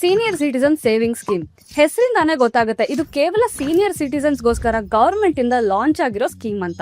Senior citizen saving scheme ಹೆಸರಿಂದಾನೇ ಗೊತ್ತಾಗುತ್ತೆ. ಇದು ಕೇವಲ ಸೀನಿಯರ್ ಸಿಟಿಸನ್ಸ್ಗೋಸ್ಕರ ಗವರ್ಮೆಂಟ್ ಇಂದ ಲಾಂಚ್ ಆಗಿರೋ ಸ್ಕೀಮ್ ಅಂತ.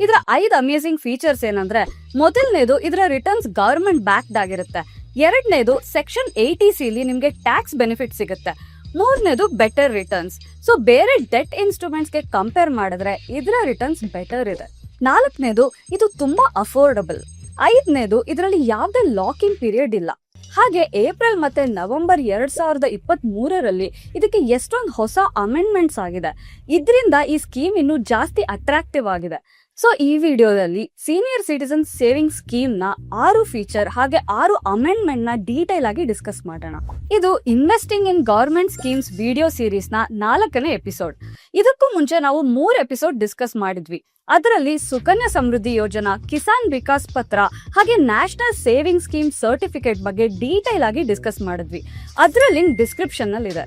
ಇದರ ಐದು ಅಮೇಸಿಂಗ್ ಫೀಚರ್ಸ್ ಏನಂದ್ರೆ, ಮೊದಲನೇದು ಇದರ ರಿಟರ್ನ್ಸ್ ಗೌರ್ಮೆಂಟ್ ಬ್ಯಾಕ್ಡ್ ಆಗಿರುತ್ತೆ. ಎರಡನೇದು ಸೆಕ್ಷನ್ ಏಯ್ಟಿ ಸಿಲಿ ನಿಮಗೆ ಟ್ಯಾಕ್ಸ್ ಬೆನಿಫಿಟ್ ಸಿಗುತ್ತೆ. ಮೂರನೇದು ಬೆಟರ್ ರಿಟರ್ನ್ಸ್ ಸೊ ಬೇರೆ ಡೆಟ್ ಇನ್ಸ್ಟ್ರೂಮೆಂಟ್ಸ್ಗೆ ಕಂಪೇರ್ ಮಾಡಿದ್ರೆ ಇದರ ರಿಟರ್ನ್ಸ್ ಬೆಟರ್ ಇದೆ. ನಾಲ್ಕನೇದು ಇದು ತುಂಬಾ ಅಫೋರ್ಡಬಲ್ ಐದನೇದು ಇದರಲ್ಲಿ ಯಾವುದೇ ಲಾಕಿಂಗ್ ಪೀರಿಯಡ್ ಇಲ್ಲ. ಹಾಗೆ ಏಪ್ರಿಲ್ ಮತ್ತೆ ನವೆಂಬರ್ ಎರಡ್ ಸಾವಿರದ ಇಪ್ಪತ್ತ್ ಮೂರರಲ್ಲಿ ಇದಕ್ಕೆ ಎಷ್ಟೊಂದು ಹೊಸ ಅಮೆಂಡ್ಮೆಂಟ್ಸ್ ಆಗಿದೆ. ಇದರಿಂದ ಈ ಸ್ಕೀಮ್ ಇನ್ನು ಜಾಸ್ತಿ ಅಟ್ರಾಕ್ಟಿವ್ ಆಗಿದೆ. ಸೊ ಈ ವಿಡಿಯೋದಲ್ಲಿ ಸೀನಿಯರ್ ಸಿಟಿಸನ್ ಸೇವಿಂಗ್ ಸ್ಕೀಮ್ನ ಆರು ಫೀಚರ್ ಹಾಗೆ ಆರು ಅಮೆಂಡ್ಮೆಂಟ್ನ ಡೀಟೇಲ್ ಆಗಿ ಡಿಸ್ಕಸ್ ಮಾಡೋಣ. ಇದು investing in government schemes video ಸೀರೀಸ್ನ ನಾಲ್ಕನೇ ಎಪಿಸೋಡ್ ಇದಕ್ಕೂ ಮುಂಚೆ ನಾವು ಮೂರು ಎಪಿಸೋಡ್ ಡಿಸ್ಕಸ್ ಮಾಡಿದ್ವಿ. ಅದರಲ್ಲಿ ಸುಕನ್ಯಾ ಸಮೃದ್ಧಿ ಯೋಜನಾ, ಕಿಸಾನ್ ವಿಕಾಸ್ ಪತ್ರ, ಹಾಗೆ ನ್ಯಾಷನಲ್ ಸೇವಿಂಗ್ ಸ್ಕೀಮ್ ಸರ್ಟಿಫಿಕೇಟ್ ಬಗ್ಗೆ ಡೀಟೇಲ್ ಆಗಿ ಡಿಸ್ಕಸ್ ಮಾಡಿದ್ವಿ. ಅದರ ಲಿಂಕ್ ಡಿಸ್ಕ್ರಿಪ್ಷನ್ನಲ್ಲಿ ಇದೆ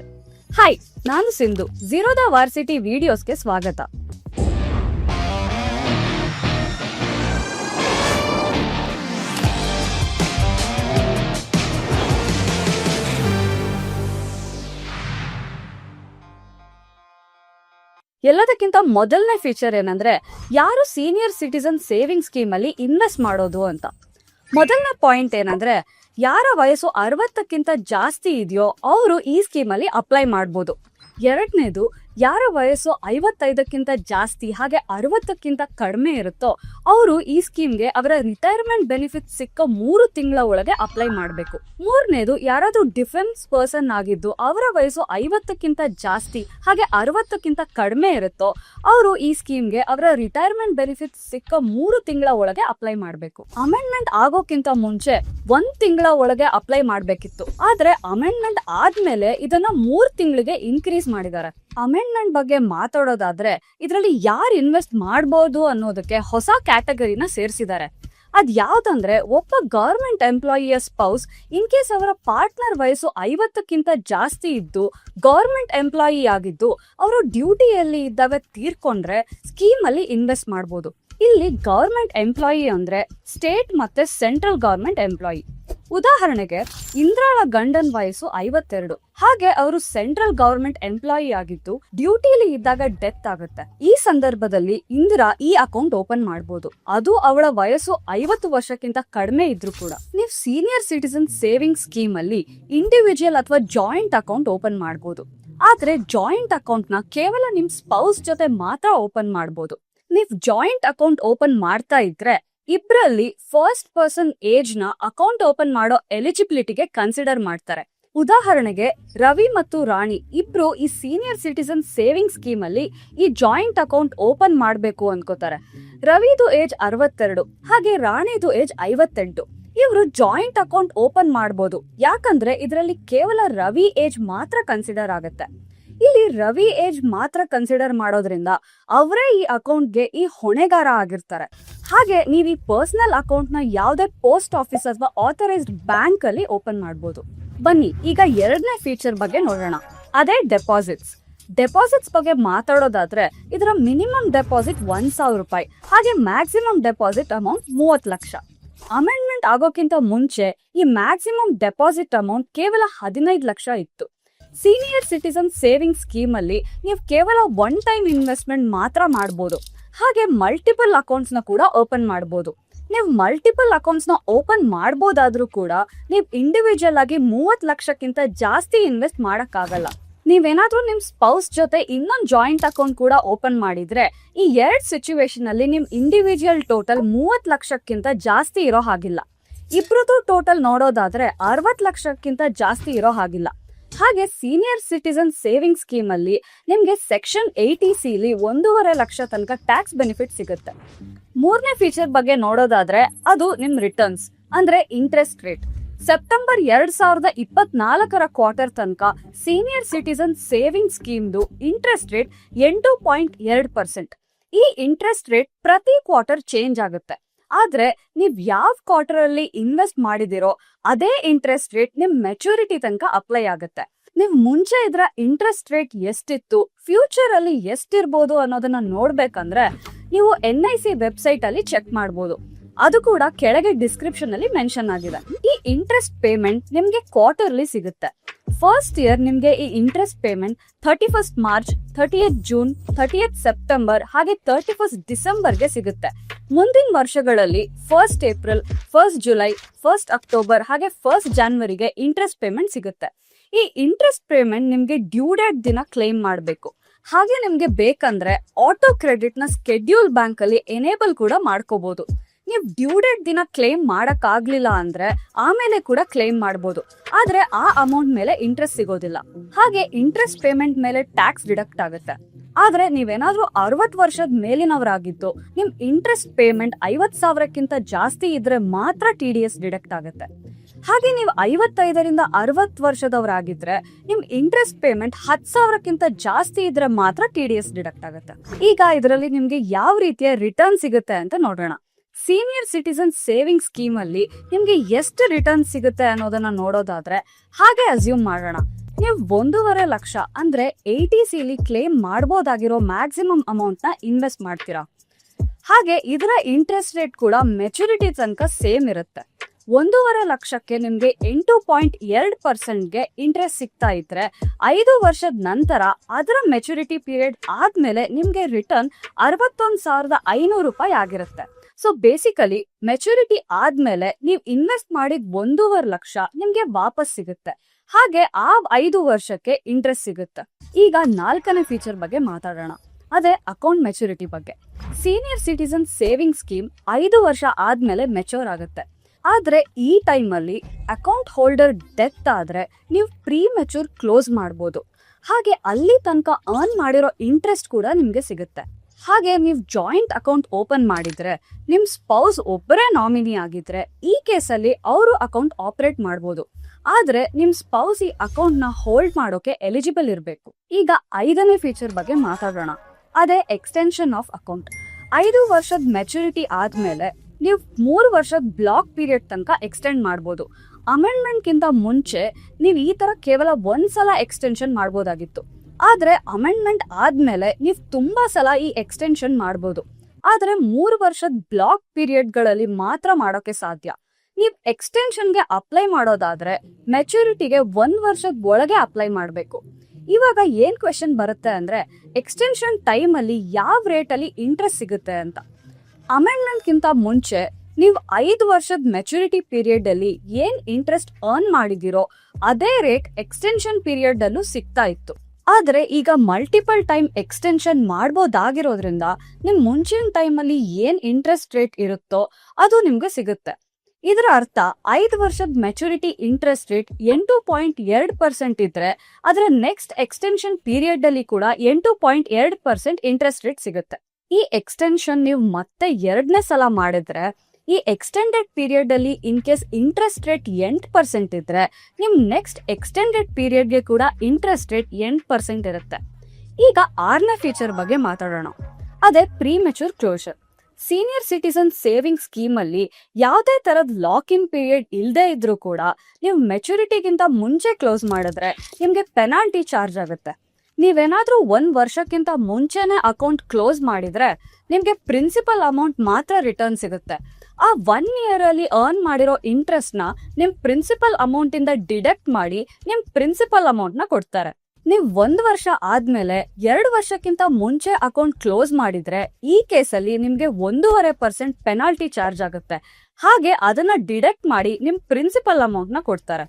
ಹಾಯ್, ನಾನು ಸಿಂಧು. ಜೀರೋದ ವಾರ್ಸಿಟಿ ವಿಡಿಯೋಸ್ಗೆ ಸ್ವಾಗತ. ಎಲ್ಲದಕ್ಕಿಂತ ಮೊದಲನೇ ಫೀಚರ್ ಏನಂದ್ರೆ, ಯಾರು ಸೀನಿಯರ್ ಸಿಟಿಸನ್ ಸೇವಿಂಗ್ ಸ್ಕೀಮ್ ಅಲ್ಲಿ ಇನ್ವೆಸ್ಟ್ ಮಾಡೋದು ಅಂತ. ಮೊದಲನೇ ಪಾಯಿಂಟ್ ಏನಂದ್ರೆ, ಯಾರ ವಯಸ್ಸು ಅರವತ್ತಕ್ಕಿಂತ ಜಾಸ್ತಿ ಇದೆಯೋ, ಅವರು ಈ ಸ್ಕೀಮ್ ಅಲ್ಲಿ ಅಪ್ಲೈ ಮಾಡ್ಬೋದು. ಎರಡನೇದು ಯಾರ ವಯಸ್ಸು ಐವತ್ತೈದಕ್ಕಿಂತ ಜಾಸ್ತಿ ಹಾಗೆ ಅರವತ್ತಕ್ಕಿಂತ ಕಡಿಮೆ ಇರುತ್ತೋ ಅವರು ಈ ಸ್ಕೀಮ್ಗೆ ಅವರ ರಿಟೈರ್ಮೆಂಟ್ ಬೆನಿಫಿಟ್ ಸಿಕ್ಕ ಮೂರು ತಿಂಗಳ ಒಳಗೆ ಅಪ್ಲೈ ಮಾಡಬೇಕು. ಮೂರನೇದು, ಯಾರಾದರೂ ಡಿಫೆನ್ಸ್ ಪರ್ಸನ್ ಆಗಿದ್ದು ಅವರ ವಯಸ್ಸು ಐವತ್ತಕ್ಕಿಂತ ಜಾಸ್ತಿ ಹಾಗೆ ಅರವತ್ತಕ್ಕಿಂತ ಕಡಿಮೆ ಇರುತ್ತೋ ಅವರು ಈ ಸ್ಕೀಮ್ಗೆ ಅವರ ರಿಟೈರ್ಮೆಂಟ್ ಬೆನಿಫಿಟ್ ಸಿಕ್ಕ ಮೂರು ತಿಂಗಳ ಒಳಗೆ ಅಪ್ಲೈ ಮಾಡಬೇಕು. ಅಮೆಂಡ್ಮೆಂಟ್ ಆಗೋಕ್ಕಿಂತ ಮುಂಚೆ ಒಂದ್ ತಿಂಗಳ ಒಳಗೆ ಅಪ್ಲೈ ಮಾಡಬೇಕಿತ್ತು. ಆದ್ರೆ ಅಮೆಂಡ್ಮೆಂಟ್ ಆದ್ಮೇಲೆ ಇದನ್ನ ಮೂರು ತಿಂಗಳಿಗೆ ಇನ್ಕ್ರೀಸ್ ಮಾಡಿದ್ದಾರೆ. ಅಮೆಂಡ್ಮೆಂಟ್ ಬಗ್ಗೆ ಮಾತಾಡೋದಾದ್ರೆ, ಇದರಲ್ಲಿ ಯಾರು ಇನ್ವೆಸ್ಟ್ ಮಾಡಬಹುದು ಅನ್ನೋದಕ್ಕೆ ಹೊಸ ಕ್ಯಾಟಗರಿನ ಸೇರಿಸಿದ್ದಾರೆ ಅದ್ ಯಾವ್ದಂದ್ರೆ, ಒಬ್ಬ ಗವರ್ಮೆಂಟ್ ಎಂಪ್ಲಾಯಿಯ ಸ್ಪೌಸ್ ಇನ್ ಕೇಸ್ ಅವರ ಪಾರ್ಟ್ನರ್ ವಯಸ್ಸು ಐವತ್ತಕ್ಕಿಂತ ಜಾಸ್ತಿ ಇದ್ದು ಗವರ್ಮೆಂಟ್ ಎಂಪ್ಲಾಯಿ ಆಗಿದ್ದು, ಅವರು ಡ್ಯೂಟಿಯಲ್ಲಿ ಇದ್ದಾವೆ ತೀರ್ಕೊಂಡ್ರೆ ಸ್ಕೀಮ್ ಅಲ್ಲಿ ಇನ್ವೆಸ್ಟ್ ಮಾಡಬಹುದು ಇಲ್ಲಿ ಗವರ್ಮೆಂಟ್ ಎಂಪ್ಲಾಯಿ ಅಂದ್ರೆ ಸ್ಟೇಟ್ ಮತ್ತೆ ಸೆಂಟ್ರಲ್ ಗವರ್ಮೆಂಟ್ ಎಂಪ್ಲಾಯಿ. ಉದಾಹರಣೆಗೆ, ಇಂದ್ರಾಳ ಗಂಡನ್ ವಯಸ್ಸು ಐವತ್ತೆರಡು. ಹಾಗೆ ಅವರು ಸೆಂಟ್ರಲ್ ಗವರ್ಮೆಂಟ್ ಎಂಪ್ಲಾಯಿ ಆಗಿದ್ದು, ಡ್ಯೂಟಿಲಿ ಇದ್ದಾಗ ಡೆತ್ ಆಗುತ್ತೆ. ಈ ಸಂದರ್ಭದಲ್ಲಿ ಇಂದಿರಾ ಈ ಅಕೌಂಟ್ ಓಪನ್ ಮಾಡಬಹುದು ಅದು ಅವಳ ವಯಸ್ಸು ಐವತ್ತು ವರ್ಷಕ್ಕಿಂತ ಕಡಿಮೆ ಇದ್ರು ಕೂಡ. ನೀವು ಸೀನಿಯರ್ ಸಿಟಿಸನ್ ಸೇವಿಂಗ್ ಸ್ಕೀಮ್ ಅಲ್ಲಿ ಇಂಡಿವಿಜುವಲ್ ಅಥವಾ ಜಾಯಿಂಟ್ ಅಕೌಂಟ್ ಓಪನ್ ಮಾಡಬಹುದು ಆದ್ರೆ ಜಾಯಿಂಟ್ ಅಕೌಂಟ್ನ ಕೇವಲ ನಿಮ್ ಸ್ಪೌಸ್ ಜೊತೆ ಮಾತ್ರ ಓಪನ್ ಮಾಡಬಹುದು ನೀವು ಜಾಯಿಂಟ್ ಅಕೌಂಟ್ ಓಪನ್ ಮಾಡ್ತಾ ಇದ್ರೆ ಇಬ್ರಲ್ಲಿ ಫಸ್ಟ್ ಪರ್ಸನ್ ಏಜ್ನ ಅಕೌಂಟ್ ಓಪನ್ ಮಾಡೋ ಎಲಿಜಿಬಿಲಿಟಿಗೆ ಕನ್ಸಿಡರ್ ಮಾಡ್ತಾರೆ. ಉದಾಹರಣೆಗೆ, ರವಿ ಮತ್ತು ರಾಣಿ ಇಬ್ರು ಈ ಸೀನಿಯರ್ ಸಿಟಿಸನ್ ಸೇವಿಂಗ್ ಸ್ಕೀಮ್ ಅಲ್ಲಿ ಈ ಜಾಯಿಂಟ್ ಅಕೌಂಟ್ ಓಪನ್ ಮಾಡಬೇಕು ಅನ್ಕೋತಾರೆ. ರವಿದು ಏಜ್ ಅರವತ್ತೆರಡು, ಹಾಗೆ ರಾಣಿದು ಏಜ್ ಐವತ್ತೆಂಟು. ಇವರು ಜಾಯಿಂಟ್ ಅಕೌಂಟ್ ಓಪನ್ ಮಾಡಬಹುದು ಯಾಕಂದ್ರೆ, ಇದರಲ್ಲಿ ಕೇವಲ ರವಿ ಏಜ್ ಮಾತ್ರ ಕನ್ಸಿಡರ್ ಆಗುತ್ತೆ. ಇಲ್ಲಿ ರವಿ ಏಜ್ ಮಾತ್ರ ಕನ್ಸಿಡರ್ ಮಾಡೋದ್ರಿಂದ ಅವರೇ ಈ ಅಕೌಂಟ್ಗೆ ಈ ಹೊಣೆಗಾರ ಆಗಿರ್ತಾರೆ. ಹಾಗೆ ನೀವು ಈ ಪರ್ಸನಲ್ ಅಕೌಂಟ್ನ ಯಾವುದೇ ಪೋಸ್ಟ್ ಆಫೀಸ್ ಅಥವಾ ಆಥರೈಸ್ಡ್ ಬ್ಯಾಂಕ್ ಅಲ್ಲಿ ಓಪನ್ ಮಾಡಬಹುದು ಬನ್ನಿ, ಈಗ ಎರಡನೇ ಫೀಚರ್ ಬಗ್ಗೆ ನೋಡೋಣ. ಅದೇ ಡೆಪಾಸಿಟ್ಸ್ ಡೆಪಾಸಿಟ್ಸ್ ಬಗ್ಗೆ ಮಾತಾಡೋದಾದ್ರೆ ಇದರ ಮಿನಿಮಮ್ ಡೆಪಾಸಿಟ್ ಒಂದ್ ಸಾವಿರ ರೂಪಾಯಿ, ಹಾಗೆ ಮ್ಯಾಕ್ಸಿಮಮ್ ಡೆಪಾಸಿಟ್ ಅಮೌಂಟ್ ಮೂವತ್ತು ಲಕ್ಷ. ಅಮೆಂಡ್ಮೆಂಟ್ ಆಗೋಕ್ಕಿಂತ ಮುಂಚೆ ಈ ಮ್ಯಾಕ್ಸಿಮಮ್ ಡೆಪಾಸಿಟ್ ಅಮೌಂಟ್ ಕೇವಲ ಹದಿನೈದು ಲಕ್ಷ ಇತ್ತು. ಸೀನಿಯರ್ ಸಿಟಿಸನ್ ಸೇವಿಂಗ್ ಸ್ಕೀಮ್ ಅಲ್ಲಿ ನೀವು ಕೇವಲ ಒನ್ ಟೈಮ್ ಇನ್ವೆಸ್ಟ್ಮೆಂಟ್ ಮಾತ್ರ ಮಾಡಬಹುದು ಹಾಗೆ ಮಲ್ಟಿಪಲ್ ಅಕೌಂಟ್ಸ್ನ ಕೂಡ ಓಪನ್ ಮಾಡಬಹುದು ನೀವು ಮಲ್ಟಿಪಲ್ ಅಕೌಂಟ್ಸ್ನ ಓಪನ್ ಮಾಡಬಹುದಾದ್ರೂ ಕೂಡ ನೀವು ಇಂಡಿವಿಜುವಲ್ ಆಗಿ ಮೂವತ್ ಲಕ್ಷಕ್ಕಿಂತ ಜಾಸ್ತಿ ಇನ್ವೆಸ್ಟ್ ಮಾಡಕ್ಕಾಗಲ್ಲ. ನೀವೇನಾದ್ರೂ ನಿಮ್ ಸ್ಪೌಸ್ ಜೊತೆ ಇನ್ನೊಂದು ಜಾಯಿಂಟ್ ಅಕೌಂಟ್ ಕೂಡ ಓಪನ್ ಮಾಡಿದ್ರೆ ಈ ಎರಡ್ ಸಿಚುವೇಶನ್ ಅಲ್ಲಿ ನಿಮ್ ಇಂಡಿವಿಜುವಲ್ ಟೋಟಲ್ ಮೂವತ್ ಲಕ್ಷಕ್ಕಿಂತ ಜಾಸ್ತಿ ಇರೋ ಹಾಗಿಲ್ಲ. ಇಬ್ರದ್ದು ಟೋಟಲ್ ನೋಡೋದಾದ್ರೆ ಅರವತ್ ಲಕ್ಷಕ್ಕಿಂತ ಜಾಸ್ತಿ ಇರೋ ಹಾಗಿಲ್ಲ. ಹಾಗೆ ಸೀನಿಯರ್ ಸಿಟಿಸನ್ ಸೇವಿಂಗ್ ಸ್ಕೀಮ್ ಅಲ್ಲಿ ನಿಮ್ಗೆ ಸೆಕ್ಷನ್ ಏಯ್ಟಿ ಸಿಲಿ ಒಂದೂವರೆ ಲಕ್ಷ ತನಕ ಟ್ಯಾಕ್ಸ್ ಬೆನಿಫಿಟ್ ಸಿಗುತ್ತೆ. ಮೂರನೇ ಫೀಚರ್ ಬಗ್ಗೆ ನೋಡೋದಾದ್ರೆ ಅದು ನಿಮ್ ರಿಟರ್ನ್ಸ್ ಅಂದ್ರೆ ಇಂಟ್ರೆಸ್ಟ್ ರೇಟ್ ಸೆಪ್ಟೆಂಬರ್ ಎರಡ್ ಸಾವಿರದ ಇಪ್ಪತ್ನಾಲ್ಕರ ಕ್ವಾರ್ಟರ್ ತನಕ ಸೀನಿಯರ್ ಸಿಟಿಸನ್ ಸೇವಿಂಗ್ ಸ್ಕೀಮ್ದು ಇಂಟ್ರೆಸ್ಟ್ ರೇಟ್ ಎಂಟು ಪಾಯಿಂಟ್ ಎರಡು ಪರ್ಸೆಂಟ್. ಈ ಇಂಟ್ರೆಸ್ಟ್ ರೇಟ್ ಪ್ರತಿ ಕ್ವಾರ್ಟರ್ ಚೇಂಜ್ ಆಗುತ್ತೆ. ಆದ್ರೆ ನೀವ್ ಯಾವ ಕ್ವಾರ್ಟರ್ ಅಲ್ಲಿ ಇನ್ವೆಸ್ಟ್ ಮಾಡಿದಿರೋ ಅದೇ ಇಂಟ್ರೆಸ್ಟ್ ರೇಟ್ ನಿಮ್ ಮೆಚುರಿಟಿ ತನಕ ಅಪ್ಲೈ ಆಗುತ್ತೆ. ನೀವ್ ಮುಂಚೆ ಇದ್ರ ಇಂಟ್ರೆಸ್ಟ್ ರೇಟ್ ಎಷ್ಟಿತ್ತು ಫ್ಯೂಚರ್ ಅಲ್ಲಿ ಎಷ್ಟಿರ್ಬೋದು ಅನ್ನೋದನ್ನ ನೋಡ್ಬೇಕಂದ್ರೆ, ನೀವು ಎನ್ ಐ ಸಿ ವೆಬ್ಸೈಟ್ ಅಲ್ಲಿ ಚೆಕ್ ಮಾಡ್ಬೋದು. ಅದು ಕೂಡ ಕೆಳಗೆ ಡಿಸ್ಕ್ರಿಪ್ಷನ್ ಅಲ್ಲಿ ಮೆನ್ಷನ್ ಆಗಿದೆ. ಈ ಇಂಟ್ರೆಸ್ಟ್ ಪೇಮೆಂಟ್ ನಿಮ್ಗೆ ಕ್ವಾರ್ಟರ್ಲಿ ಸಿಗುತ್ತೆ. ಫಸ್ಟ್ ಇಯರ್ ನಿಮ್ಗೆ ಈ interest payment thirty first March thirtieth June thirtieth September ಹಾಗೆ ಥರ್ಟಿ ಫಸ್ಟ್ ಡಿಸೆಂಬರ್ಗೆ ಸಿಗುತ್ತೆ. ಮುಂದಿನ ವರ್ಷಗಳಲ್ಲಿ first April first July first October ಹಾಗೆ ಫಸ್ಟ್ ಜಾನ್ವರಿಗೆ ಇಂಟ್ರೆಸ್ಟ್ ಪೇಮೆಂಟ್ ಸಿಗುತ್ತೆ. ಈ ಇಂಟ್ರೆಸ್ಟ್ ಪೇಮೆಂಟ್ ನಿಮ್ಗೆ ಡ್ಯೂ ಡೇಟ್ ದಿನ ಕ್ಲೇಮ್ ಮಾಡಬೇಕು. ಹಾಗೆ ನಿಮ್ಗೆ ಬೇಕಂದ್ರೆ ಆಟೋ ಕ್ರೆಡಿಟ್ನ ಸ್ಕೆಡ್ಯೂಲ್ ಬ್ಯಾಂಕ್ ಅಲ್ಲಿ ಎನೇಬಲ್ ಕೂಡ ಮಾಡ್ಕೋಬಹುದು ನೀವು ಡ್ಯೂ ಡೇಟ್ ದಿನ ಕ್ಲೇಮ್ ಮಾಡಕ್ ಆಗ್ಲಿಲ್ಲ ಅಂದ್ರೆ ಆಮೇಲೆ ಕೂಡ ಕ್ಲೇಮ್ ಮಾಡಬಹುದು ಆದ್ರೆ ಆ ಅಮೌಂಟ್ ಮೇಲೆ ಇಂಟ್ರೆಸ್ಟ್ ಸಿಗೋದಿಲ್ಲ. ಹಾಗೆ ಇಂಟ್ರೆಸ್ಟ್ ಪೇಮೆಂಟ್ ಮೇಲೆ ಟ್ಯಾಕ್ಸ್ ಡಿಡಕ್ಟ್ ಆಗುತ್ತೆ. ಆದ್ರೆ ನೀವೇನಾದ್ರೂ ಅರವತ್ ವರ್ಷದ ಮೇಲಿನವರಾಗಿದ್ದು, ನಿಮ್ ಇಂಟ್ರೆಸ್ಟ್ ಪೇಮೆಂಟ್ ಐವತ್ ಸಾವಿರಕ್ಕಿಂತ ಜಾಸ್ತಿ ಇದ್ರೆ ಮಾತ್ರ ಟಿ ಡಿ ಎಸ್ ಡಿಡಕ್ಟ್ ಆಗುತ್ತೆ. ಹಾಗೆ ನೀವು ಐವತ್ತೈದರಿಂದ ಅರವತ್ ವರ್ಷದವರಾಗಿದ್ರೆ, ನಿಮ್ ಇಂಟ್ರೆಸ್ಟ್ ಪೇಮೆಂಟ್ ಹತ್ ಸಾವಿರಕ್ಕಿಂತ ಜಾಸ್ತಿ ಇದ್ರೆ ಮಾತ್ರ ಟಿ ಡಿ ಎಸ್ ಡಿಡಕ್ಟ್ ಆಗುತ್ತೆ. ಈಗ ಇದರಲ್ಲಿ ನಿಮ್ಗೆ ಯಾವ ರೀತಿಯ ರಿಟರ್ನ್ ಸಿಗುತ್ತೆ ಅಂತ ನೋಡೋಣ. ಸೀನಿಯರ್ ಸಿಟಿಸನ್ ಸೇವಿಂಗ್ ಸ್ಕೀಮ್ ಅಲ್ಲಿ ನಿಮ್ಗೆ ಎಷ್ಟು ರಿಟರ್ನ್ ಸಿಗುತ್ತೆ ಅನ್ನೋದನ್ನ ನೋಡೋದಾದ್ರೆ, ಹಾಗೆ ಅಸ್ಯೂಮ್ ಮಾಡೋಣ. ನೀವು ಒಂದೂವರೆ ಲಕ್ಷ ಅಂದ್ರೆ ಏಟಿ ಸಿಲಿ ಕ್ಲೇಮ್ ಮಾಡ್ಬೋದಾಗಿರೋ ಮ್ಯಾಕ್ಸಿಮಮ್ ಅಮೌಂಟ್ನ ಇನ್ವೆಸ್ಟ್ ಮಾಡ್ತೀರಾ. ಹಾಗೆ ಇದರ ಇಂಟ್ರೆಸ್ಟ್ ರೇಟ್ ಕೂಡ ಮೆಚುರಿಟಿ ತನಕ ಸೇಮ್ ಇರುತ್ತೆ. ಒಂದೂವರೆ ಲಕ್ಷಕ್ಕೆ ನಿಮ್ಗೆ ಎಂಟು ಪಾಯಿಂಟ್ ಎರಡು ಪರ್ಸೆಂಟ್ಗೆ ಇಂಟ್ರೆಸ್ಟ್ ಸಿಗ್ತಾ ಇದ್ರೆ, ಐದು ವರ್ಷದ ನಂತರ ಅದರ ಮೆಚುರಿಟಿ ಪೀರಿಯಡ್ ಆದ್ಮೇಲೆ ನಿಮ್ಗೆ ರಿಟರ್ನ್ ಅರವತ್ತೊಂದು ಸಾವಿರದ ಐನೂರು ರೂಪಾಯಿ ಆಗಿರುತ್ತೆ. ಸೊ ಬೇಸಿಕಲಿ ಮೆಚುರಿಟಿ ಆದ್ಮೇಲೆ ನೀವು ಇನ್ವೆಸ್ಟ್ ಮಾಡಿದ ಒಂದೂವರೆ ಲಕ್ಷ ನಿಮ್ಗೆ ವಾಪಸ್ ಸಿಗುತ್ತೆ. ಹಾಗೆ ಆ ಐದು ವರ್ಷಕ್ಕೆ ಇಂಟ್ರೆಸ್ಟ್ ಸಿಗುತ್ತೆ. ಈಗ ನಾಲ್ಕನೇ ಫೀಚರ್ ಬಗ್ಗೆ ಮಾತಾಡೋಣ. ಅದೇ ಅಕೌಂಟ್ ಮೆಚುರಿಟಿ ಬಗ್ಗೆ. ಸೀನಿಯರ್ ಸಿಟಿಸನ್ ಸೇವಿಂಗ್ ಸ್ಕೀಮ್ ಐದು ವರ್ಷ ಆದ್ಮೇಲೆ ಮೆಚೂರ್ ಆಗುತ್ತೆ. ಆದ್ರೆ ಈ ಟೈಮಲ್ಲಿ ಅಕೌಂಟ್ ಹೋಲ್ಡರ್ ಡೆತ್ ಆದ್ರೆ ನೀವು ಪ್ರೀ ಮೆಚೂರ್ ಕ್ಲೋಸ್ ಮಾಡ್ಬೋದು. ಹಾಗೆ ಅಲ್ಲಿ ತನಕ ಅರ್ನ್ ಮಾಡಿರೋ ಇಂಟ್ರೆಸ್ಟ್ ಕೂಡ ನಿಮ್ಗೆ ಸಿಗುತ್ತೆ. ಹಾಗೆ ನೀವು ಜಾಯಿಂಟ್ ಅಕೌಂಟ್ ಓಪನ್ ಮಾಡಿದ್ರೆ ನಿಮ್ಮ ಸ್ಪೌಸ್ ಒಬ್ಬರೇ ನಾಮಿನಿ ಆಗಿದ್ರೆ, ಈ ಕೇಸಲ್ಲಿ ಅವರು ಅಕೌಂಟ್ ಆಪರೇಟ್ ಮಾಡ್ಬೋದು. ಆದ್ರೆ ನಿಮ್ ಸ್ಪೌಸ್ ಈ ಅಕೌಂಟ್ನ ಹೋಲ್ಡ್ ಮಾಡೋಕೆ ಎಲಿಜಿಬಲ್ ಇರಬೇಕು. ಈಗ ಐದನೇ ಫೀಚರ್ ಬಗ್ಗೆ ಮಾತಾಡೋಣ. ಅದೇ ಎಕ್ಸ್ಟೆನ್ಷನ್ ಆಫ್ ಅಕೌಂಟ್ ಐದು ವರ್ಷದ ಮೆಚುರಿಟಿ ಆದ್ಮೇಲೆ ನೀವು ಮೂರು ವರ್ಷದ ಬ್ಲಾಕ್ ಪೀರಿಯಡ್ ತನಕ ಎಕ್ಸ್ಟೆಂಡ್ ಮಾಡ್ಬೋದು. ಅಮೆಂಡ್ಮೆಂಟ್ಗಿಂತ ಮುಂಚೆ ನೀವು ಈ ತರ ಕೇವಲ ಒಂದ್ಸಲ ಎಕ್ಸ್ಟೆನ್ಷನ್ ಮಾಡ್ಬೋದಾಗಿತ್ತು. ಆದ್ರೆ ಅಮೆಂಡ್ಮೆಂಟ್ ಆದ್ಮೇಲೆ ನೀವು ತುಂಬಾ ಸಲ ಈ ಎಕ್ಸ್ಟೆನ್ಷನ್ ಮಾಡ್ಬೋದು. ಆದ್ರೆ ಮೂರು ವರ್ಷದ ಬ್ಲಾಕ್ ಪೀರಿಯಡ್ಗಳಲ್ಲಿ ಮಾತ್ರ ಮಾಡೋಕೆ ಸಾಧ್ಯ. ನೀವು ಎಕ್ಸ್ಟೆನ್ಷನ್ಗೆ ಅಪ್ಲೈ ಮಾಡೋದಾದ್ರೆ ಮೆಚುರಿಟಿಗೆ ಒಂದ್ ವರ್ಷದ ಒಳಗೆ ಅಪ್ಲೈ ಮಾಡಬೇಕು. ಇವಾಗ ಏನ್ ಕ್ವೆಶನ್ ಬರುತ್ತೆ ಅಂದ್ರೆ ಎಕ್ಸ್ಟೆನ್ಷನ್ ಟೈಮ್ ಅಲ್ಲಿ ಯಾವ ರೇಟ್ ಅಲ್ಲಿ ಇಂಟ್ರೆಸ್ಟ್ ಸಿಗುತ್ತೆ ಅಂತ. ಅಮೆಂಡ್ಮೆಂಟ್ಗಿಂತ ಮುಂಚೆ ನೀವು ಐದು ವರ್ಷದ ಮೆಚುರಿಟಿ ಪೀರಿಯಡ್ ಅಲ್ಲಿ ಏನ್ ಇಂಟ್ರೆಸ್ಟ್ ಅರ್ನ್ ಮಾಡಿದಿರೋ ಅದೇ ರೇಟ್ ಎಕ್ಸ್ಟೆನ್ಷನ್ ಪೀರಿಯಡ್ ಅಲ್ಲೂ ಸಿಗ್ತಾ ಇತ್ತು. ಆದ್ರೆ ಈಗ ಮಲ್ಟಿಪಲ್ ಟೈಮ್ ಎಕ್ಸ್ಟೆನ್ಷನ್ ಮಾಡ್ಬೋದಾಗಿರೋದ್ರಿಂದ ನಿಮ್ ಮುಂಚಿನ ಟೈಮಲ್ಲಿ ಏನ್ ಇಂಟ್ರೆಸ್ಟ್ ರೇಟ್ ಇರುತ್ತೋ ಅದು ನಿಮ್ಗೆ ಸಿಗುತ್ತೆ. ಇದರ ಅರ್ಥ ಐದು ವರ್ಷದ ಮೆಚುರಿಟಿ ಇಂಟ್ರೆಸ್ಟ್ ರೇಟ್ ಎಂಟು ಪಾಯಿಂಟ್ ಎರಡು ಪರ್ಸೆಂಟ್ ಇದ್ರೆ ಅದರ ನೆಕ್ಸ್ಟ್ ಎಕ್ಸ್ಟೆನ್ಷನ್ ಪೀರಿಯಡ್ ಅಲ್ಲಿ ಕೂಡ ಎಂಟು ಪಾಯಿಂಟ್ ಎರಡು ಪರ್ಸೆಂಟ್ ಇಂಟ್ರೆಸ್ಟ್ ರೇಟ್ ಸಿಗುತ್ತೆ. ಈ ಎಕ್ಸ್ಟೆನ್ಷನ್ ನೀವು ಮತ್ತೆ ಎರಡನೇ ಸಲ ಮಾಡಿದ್ರೆ ಈ ಎಕ್ಸ್ಟೆಂಡೆಡ್ ಪೀರಿಯಡ್ ಅಲ್ಲಿ ಇನ್ ಕೇಸ್ ಇಂಟ್ರೆಸ್ಟ್ ರೇಟ್ ಎಂಟು ಪರ್ಸೆಂಟ್ ಇದ್ರೆ, ನಿಮ್ ನೆಕ್ಸ್ಟ್ ಎಕ್ಸ್ಟೆಂಡೆಡ್ ಪೀರಿಯಡ್ಗೆ ಕೂಡ ಇಂಟ್ರೆಸ್ಟ್ ರೇಟ್ ಎಂಟು ಪರ್ಸೆಂಟ್ ಇರುತ್ತೆ. ಈಗ ಆರನೇ ಫೀಚರ್ ಬಗ್ಗೆ ಮಾತಾಡೋಣ. ಅದೇ premature closure senior citizen saving scheme ಅಲ್ಲಿ ಯಾವುದೇ ತರದ ಲಾಕ್ ಇನ್ ಪೀರಿಯಡ್ ಇಲ್ಲದೆ ಇದ್ರೂ ಕೂಡ ನೀವು ಮೆಚುರಿಟಿಗಿಂತ ಮುಂಚೆ ಕ್ಲೋಸ್ ಮಾಡಿದ್ರೆ ನಿಮ್ಗೆ ಪೆನಾಲ್ಟಿ ಚಾರ್ಜ್ ಆಗುತ್ತೆ. ನೀವೇನಾದ್ರೂ ಒಂದು ವರ್ಷಕ್ಕಿಂತ ಮುಂಚೆನೆ ಅಕೌಂಟ್ ಕ್ಲೋಸ್ ಮಾಡಿದ್ರೆ ನಿಮಗೆ ಪ್ರಿನ್ಸಿಪಲ್ ಅಮೌಂಟ್ ಮಾತ್ರ ರಿಟರ್ನ್ ಸಿಗುತ್ತೆ. ಆ ಒನ್ ಇಯರ್ ಅಲ್ಲಿ ಅರ್ನ್ ಮಾಡಿರೋ ಇಂಟ್ರೆಸ್ಟ್ನ ನಿಮ್ ಪ್ರಿನ್ಸಿಪಲ್ ಅಮೌಂಟ್ ಇಂದ ಡಿಡಕ್ಟ್ ಮಾಡಿ ನಿಮ್ ಪ್ರಿನ್ಸಿಪಲ್ ಅಮೌಂಟ್ನ ಕೊಡ್ತಾರೆ. ನೀವು ಒಂದ್ ವರ್ಷ ಆದ್ಮೇಲೆ ಎರಡು ವರ್ಷಕ್ಕಿಂತ ಮುಂಚೆ ಅಕೌಂಟ್ ಕ್ಲೋಸ್ ಮಾಡಿದ್ರೆ ಈ ಕೇಸಲ್ಲಿ ನಿಮ್ಗೆ ಒಂದೂವರೆ ಪರ್ಸೆಂಟ್ ಪೆನಾಲ್ಟಿ ಚಾರ್ಜ್ ಆಗುತ್ತೆ. ಹಾಗೆ ಅದನ್ನ ಡಿಡಕ್ಟ್ ಮಾಡಿ ನಿಮ್ ಪ್ರಿನ್ಸಿಪಲ್ ಅಮೌಂಟ್ನ ಕೊಡ್ತಾರೆ.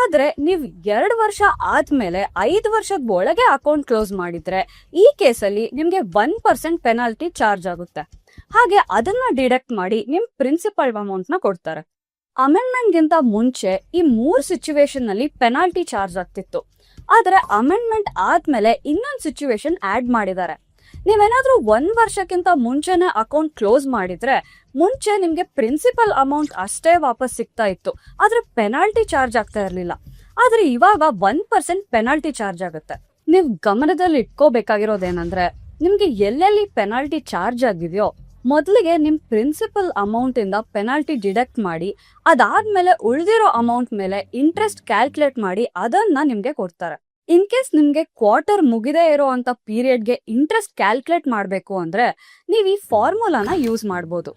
ಆದ್ರೆ ನೀವು ಎರಡು ವರ್ಷ ಆದ್ಮೇಲೆ ಐದು ವರ್ಷದ ಒಳಗೆ ಅಕೌಂಟ್ ಕ್ಲೋಸ್ ಮಾಡಿದ್ರೆ ಈ ಕೇಸಲ್ಲಿ ನಿಮ್ಗೆ ಒನ್ ಪರ್ಸೆಂಟ್ ಪೆನಾಲ್ಟಿ ಚಾರ್ಜ್ ಆಗುತ್ತೆ. ಹಾಗೆ ಅದನ್ನ ಡಿಡಕ್ಟ್ ಮಾಡಿ ನಿಮ್ ಪ್ರಿನ್ಸಿಪಲ್ ಅಮೌಂಟ್ನ ಕೊಡ್ತಾರೆ. ಅಮೆಂಡ್ಮೆಂಟ್ಗಿಂತ ಮುಂಚೆ ಈ ಮೂರ್ ಸಿಚುವೇಶನ್ನಲ್ಲಿ ಪೆನಾಲ್ಟಿ ಚಾರ್ಜ್ ಆಗ್ತಿತ್ತು. ಆದ್ರೆ ಅಮೆಂಡ್ಮೆಂಟ್ ಆದ್ಮೇಲೆ ಇನ್ನೊಂದು ಸಿಚುವೇಶನ್ ಆಡ್ ಮಾಡಿದ್ದಾರೆ. ನೀವೇನಾದ್ರೂ ಒಂದ್ ವರ್ಷಕ್ಕಿಂತ ಮುಂಚೆನೆ ಅಕೌಂಟ್ ಕ್ಲೋಸ್ ಮಾಡಿದ್ರೆ ಮುಂಚೆ ನಿಮ್ಗೆ ಪ್ರಿನ್ಸಿಪಲ್ ಅಮೌಂಟ್ ಅಷ್ಟೇ ವಾಪಸ್ ಸಿಗ್ತಾ ಇತ್ತು. ಆದ್ರೆ ಪೆನಾಲ್ಟಿ ಚಾರ್ಜ್ ಆಗ್ತಾ ಇರಲಿಲ್ಲ. ಆದ್ರೆ ಇವಾಗ ಒನ್ ಪರ್ಸೆಂಟ್ ಪೆನಾಲ್ಟಿ ಚಾರ್ಜ್ ಆಗುತ್ತೆ. ನೀವು ಗಮನದಲ್ಲಿ ಇಟ್ಕೋಬೇಕಾಗಿರೋದೇನಂದ್ರೆ ನಿಮ್ಗೆ ಎಲ್ಲೆಲ್ಲಿ ಪೆನಾಲ್ಟಿ ಚಾರ್ಜ್ ಆಗಿದೆಯೋ ಮೊದಲಿಗೆ ನಿಮ್ಮ ಪ್ರಿನ್ಸಿಪಲ್ ಅಮೌಂಟ್ ಇಂದ ಪೆನಾಲ್ಟಿ ಡಿಡಕ್ಟ್ ಮಾಡಿ, ಅದಾದ್ಮೇಲೆ ಉಳಿದಿರೋ ಅಮೌಂಟ್ ಮೇಲೆ ಇಂಟ್ರೆಸ್ಟ್ ಕ್ಯಾಲ್ಕುಲೇಟ್ ಮಾಡಿ, ಅದನ್ನ ನಿಮಗೆ ಕೊಡ್ತಾರೆ. ಇನ್ ಕೇಸ್ ನಿಮಗೆ ಕ್ವಾರ್ಟರ್ ಮುಗಿದೇ ಇರೋ ಅಂತ ಪೀರಿಯಡ್ಗೆ ಇಂಟ್ರೆಸ್ಟ್ ಕ್ಯಾಲ್ಕುಲೇಟ್ ಮಾಡಬೇಕು ಅಂದ್ರೆ, ನೀವು ಈ ಫಾರ್ಮುಲಾನ ಯೂಸ್ ಮಾಡ್ಬೋದು.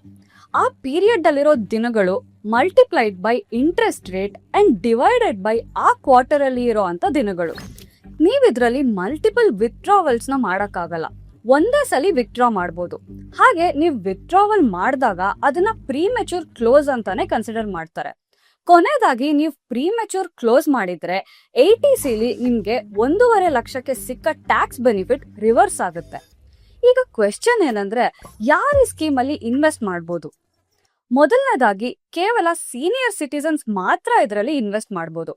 ಆ ಪೀರಿಯಡ್ ಅಲ್ಲಿರೋ ದಿನಗಳು multiplied by interest rate and divided by ಆ ಕ್ವಾರ್ಟರ್ ಅಲ್ಲಿ ಇರೋ ಅಂತ ದಿನಗಳು. ನೀವ್ ಇದ್ರಲ್ಲಿ ಮಲ್ಟಿಪಲ್ ವಿತ್ಡ್ರಾವಲ್ಸ್ನ ಮಾಡಕ್ಕಾಗಲ್ಲ. ಒಂದೇ ಸಲ ವಿತ್ಡ್ರಾ ಮಾಡ್ಬೋದು. ಹಾಗೆ ನೀವು ವಿತ್ಡ್ರಾವಲ್ ಮಾಡಿದಾಗ ಅದನ್ನ ಪ್ರೀ ಮೆಚೂರ್ ಕ್ಲೋಸ್ ಅಂತಾನೆ ಕನ್ಸಿಡರ್ ಮಾಡ್ತಾರೆ. ಕೊನೆಯದಾಗಿ ನೀವು ಪ್ರೀ ಮೆಚೂರ್ ಕ್ಲೋಸ್ ಮಾಡಿದ್ರೆ ಏಯ್ಟಿ ಸಿಲಿ ನಿಮ್ಗೆ ಒಂದೂವರೆ ಲಕ್ಷಕ್ಕೆ ಸಿಕ್ಕ ಟ್ಯಾಕ್ಸ್ ಬೆನಿಫಿಟ್ ರಿವರ್ಸ್ ಆಗುತ್ತೆ. ಈಗ ಕ್ವೆಶ್ಚನ್ ಏನಂದ್ರೆ ಯಾರು ಈ ಸ್ಕೀಮ್ ಅಲ್ಲಿ ಇನ್ವೆಸ್ಟ್ ಮಾಡ್ಬೋದು? ಮೊದಲನೇದಾಗಿ ಕೇವಲ ಸೀನಿಯರ್ ಸಿಟಿಸನ್ಸ್ ಮಾತ್ರ ಇದರಲ್ಲಿ ಇನ್ವೆಸ್ಟ್ ಮಾಡ್ಬೋದು.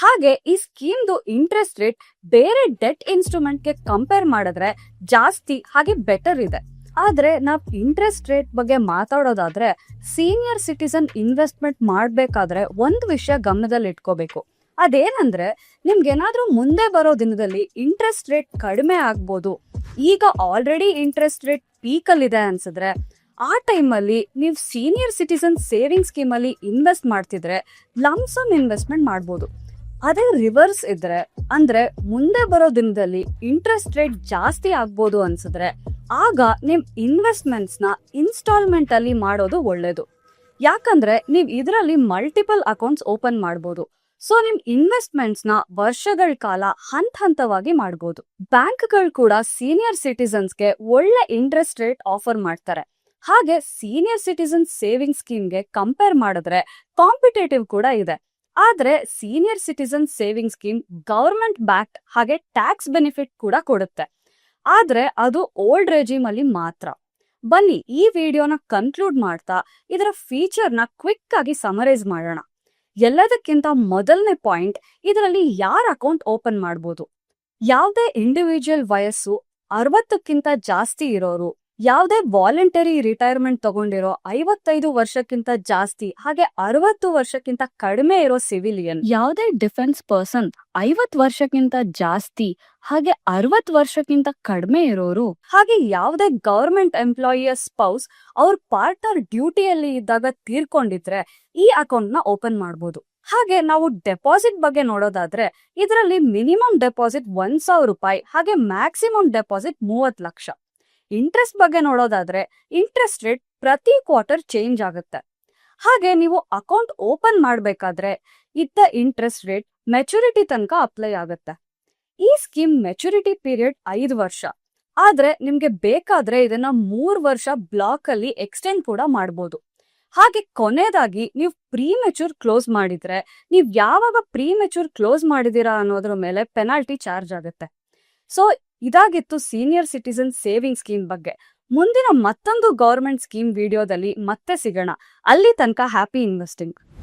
ಹಾಗೆ ಈ ಸ್ಕೀಮ್ದು ಇಂಟ್ರೆಸ್ಟ್ ರೇಟ್ ಬೇರೆ ಡೆಟ್ ಇನ್ಸ್ಟ್ರೂಮೆಂಟ್ಗೆ ಕಂಪೇರ್ ಮಾಡಿದ್ರೆ ಜಾಸ್ತಿ ಹಾಗೆ ಬೆಟರ್ ಇದೆ. ಆದ್ರೆ ನಾವು ಇಂಟ್ರೆಸ್ಟ್ ರೇಟ್ ಬಗ್ಗೆ ಮಾತಾಡೋದಾದ್ರೆ ಸೀನಿಯರ್ ಸಿಟಿಸನ್ ಇನ್ವೆಸ್ಟ್ಮೆಂಟ್ ಮಾಡಬೇಕಾದ್ರೆ ಒಂದು ವಿಷಯ ಗಮನದಲ್ಲಿ ಇಟ್ಕೋಬೇಕು. ಅದೇನಂದ್ರೆ ನಿಮ್ಗೇನಾದ್ರೂ ಮುಂದೆ ಬರೋ ದಿನದಲ್ಲಿ ಇಂಟ್ರೆಸ್ಟ್ ರೇಟ್ ಕಡಿಮೆ ಆಗ್ಬೋದು. ಈಗ ಆಲ್ರೆಡಿ ಇಂಟ್ರೆಸ್ಟ್ ರೇಟ್ ಪೀಕಲ್ಲಿದೆ ಅನ್ಸಿದ್ರೆ ಆ ಟೈಮಲ್ಲಿ ನೀವು ಸೀನಿಯರ್ ಸಿಟಿಸನ್ ಸೇವಿಂಗ್ ಸ್ಕೀಮಲ್ಲಿ ಇನ್ವೆಸ್ಟ್ ಮಾಡ್ತಿದ್ರೆ ಲಮ್ಸಮ್ ಇನ್ವೆಸ್ಟ್ಮೆಂಟ್ ಮಾಡ್ಬೋದು. ಅದೇ ರಿವರ್ಸ್ ಇದ್ರೆ, ಅಂದ್ರೆ ಮುಂದೆ ಬರೋ ದಿನದಲ್ಲಿ ಇಂಟ್ರೆಸ್ಟ್ ರೇಟ್ ಜಾಸ್ತಿ ಆಗ್ಬೋದು ಅನ್ಸಿದ್ರೆ, ಆಗ ನಿಮ್ ಇನ್ವೆಸ್ಟ್ಮೆಂಟ್ಸ್ನ ಇನ್ಸ್ಟಾಲ್ಮೆಂಟ್ ಅಲ್ಲಿ ಮಾಡೋದು ಒಳ್ಳೇದು. ಯಾಕಂದ್ರೆ ನೀವ್ ಇದರಲ್ಲಿ ಮಲ್ಟಿಪಲ್ ಅಕೌಂಟ್ಸ್ ಓಪನ್ ಮಾಡ್ಬೋದು. ಸೊ ನಿಮ್ ಇನ್ವೆಸ್ಟ್ಮೆಂಟ್ಸ್ನ ವರ್ಷಗಳ ಕಾಲ ಹಂತ ಹಂತವಾಗಿ ಮಾಡ್ಬೋದು. ಬ್ಯಾಂಕ್ಗಳು ಕೂಡ ಸೀನಿಯರ್ ಸಿಟಿಸನ್ಸ್ಗೆ ಒಳ್ಳೆ ಇಂಟ್ರೆಸ್ಟ್ ರೇಟ್ ಆಫರ್ ಮಾಡ್ತಾರೆ. ಹಾಗೆ ಸೀನಿಯರ್ ಸಿಟಿಸನ್ ಸೇವಿಂಗ್ ಸ್ಕೀಮ್ಗೆ ಕಂಪೇರ್ ಮಾಡಿದ್ರೆ ಕಾಂಪಿಟೇಟಿವ್ ಕೂಡ ಇದೆ. ಆದ್ರೆ senior citizen saving scheme government back ಹಾಗೆ ಟ್ಯಾಕ್ಸ್ ಬೆನಿಫಿಟ್ ಕೂಡ ಕೊಡುತ್ತೆ. ಆದ್ರೆ ಅದು ಓಲ್ಡ್ ರೆಜಿಮ್ ಅಲ್ಲಿ ಮಾತ್ರ. ಬನ್ನಿ ಈ ವಿಡಿಯೋನ ಕನ್ಕ್ಲೂಡ್ ಮಾಡ್ತಾ ಇದರ ಫೀಚರ್ನ ಕ್ವಿಕ್ ಆಗಿ ಸಮರೈಸ್ ಮಾಡೋಣ. ಎಲ್ಲದಕ್ಕಿಂತ ಮೊದಲನೇ ಪಾಯಿಂಟ್ ಇದರಲ್ಲಿ ಯಾರ ಅಕೌಂಟ್ ಓಪನ್ ಮಾಡ್ಬೋದು? ಯಾವುದೇ ಇಂಡಿವಿಜುವಲ್ ವಯಸ್ಸು ಅರವತ್ತಕ್ಕಿಂತ ಜಾಸ್ತಿ ಇರೋರು ಯಾವುದೇ ವಾಲಂಟರಿ ರಿಟೈರ್ಮೆಂಟ್ ತಗೊಂಡಿರೋ ಐವತ್ತೈದು ವರ್ಷಕ್ಕಿಂತ ಜಾಸ್ತಿ, ಹಾಗೆ ಅರವತ್ತು ವರ್ಷಕ್ಕಿಂತ ಕಡಿಮೆ ಇರೋ ಸಿವಿಲಿಯನ್ ಯಾವುದೇ ಡಿಫೆನ್ಸ್ ಪರ್ಸನ್ ಐವತ್ ವರ್ಷಕ್ಕಿಂತ ಜಾಸ್ತಿ, ಹಾಗೆ ಅರವತ್ ವರ್ಷಕ್ಕಿಂತ ಕಡಿಮೆ ಇರೋರು, ಹಾಗೆ ಯಾವುದೇ ಗವರ್ಮೆಂಟ್ ಎಂಪ್ಲಾಯಿಯ ಸ್ಪೌಸ್ ಅವ್ರ ಪಾರ್ಟ್ನರ್ ಡ್ಯೂಟಿಯಲ್ಲಿ ಇದ್ದಾಗ ತೀರ್ಕೊಂಡಿದ್ರೆ ಈ ಅಕೌಂಟ್ನ ಓಪನ್ ಮಾಡಬಹುದು ಹಾಗೆ ನಾವು ಡೆಪಾಸಿಟ್ ಬಗ್ಗೆ ನೋಡೋದಾದ್ರೆ, ಇದರಲ್ಲಿ ಮಿನಿಮಮ್ ಡೆಪಾಸಿಟ್ ಒಂದ್ ಸಾವಿರ ರೂಪಾಯಿ, ಹಾಗೆ ಮ್ಯಾಕ್ಸಿಮಮ್ ಡೆಪಾಸಿಟ್ ಮೂವತ್ ಲಕ್ಷ. ಇಂಟ್ರೆಸ್ಟ್ ಬಗ್ಗೆ ನೋಡೋದಾದ್ರೆ ಇಂಟ್ರೆಸ್ಟ್ ರೇಟ್ ಪ್ರತಿ ಕ್ವಾರ್ಟರ್ ಚೇಂಜ್ ಆಗುತ್ತೆ. ಹಾಗೆ ನೀವು ಅಕೌಂಟ್ ಓಪನ್ ಮಾಡಬೇಕಾದ್ರೆ ಇದ್ದ ಇಂಟ್ರೆಸ್ಟ್ ರೇಟ್ ಮೆಚುರಿಟಿ ತನಕ ಅಪ್ಲೈ ಆಗುತ್ತೆ. ಈ ಸ್ಕೀಮ್ ಮೆಚುರಿಟಿ ಪೀರಿಯಡ್ ಐದು ವರ್ಷ. ಆದ್ರೆ ನಿಮ್ಗೆ ಬೇಕಾದ್ರೆ ಇದನ್ನ ಮೂರ್ ವರ್ಷ ಬ್ಲಾಕ್ ಅಲ್ಲಿ ಎಕ್ಸ್ಟೆಂಡ್ ಕೂಡ ಮಾಡಬಹುದು ಹಾಗೆ ಕೊನೆಯದಾಗಿ ನೀವು ಪ್ರೀ ಮೆಚೂರ್ ಕ್ಲೋಸ್ ಮಾಡಿದ್ರೆ ನೀವು ಯಾವಾಗ ಪ್ರೀ ಮೆಚೂರ್ ಕ್ಲೋಸ್ ಮಾಡಿದೀರಾ ಅನ್ನೋದ್ರ ಮೇಲೆ ಪೆನಾಲ್ಟಿ ಚಾರ್ಜ್ ಆಗುತ್ತೆ. ಸೊ ಇದಾಗಿತ್ತು ಸೀನಿಯರ್ ಸಿಟಿಸನ್ ಸೇವಿಂಗ್ ಸ್ಕೀಮ್ ಬಗ್ಗೆ. ಮುಂದಿನ ಮತ್ತೊಂದು ಗೌರ್ಮೆಂಟ್ ಸ್ಕೀಮ್ ವಿಡಿಯೋದಲ್ಲಿ ಮತ್ತೆ ಸಿಗೋಣ. ಅಲ್ಲಿ ತನಕ ಹ್ಯಾಪಿ ಇನ್ವೆಸ್ಟಿಂಗ್.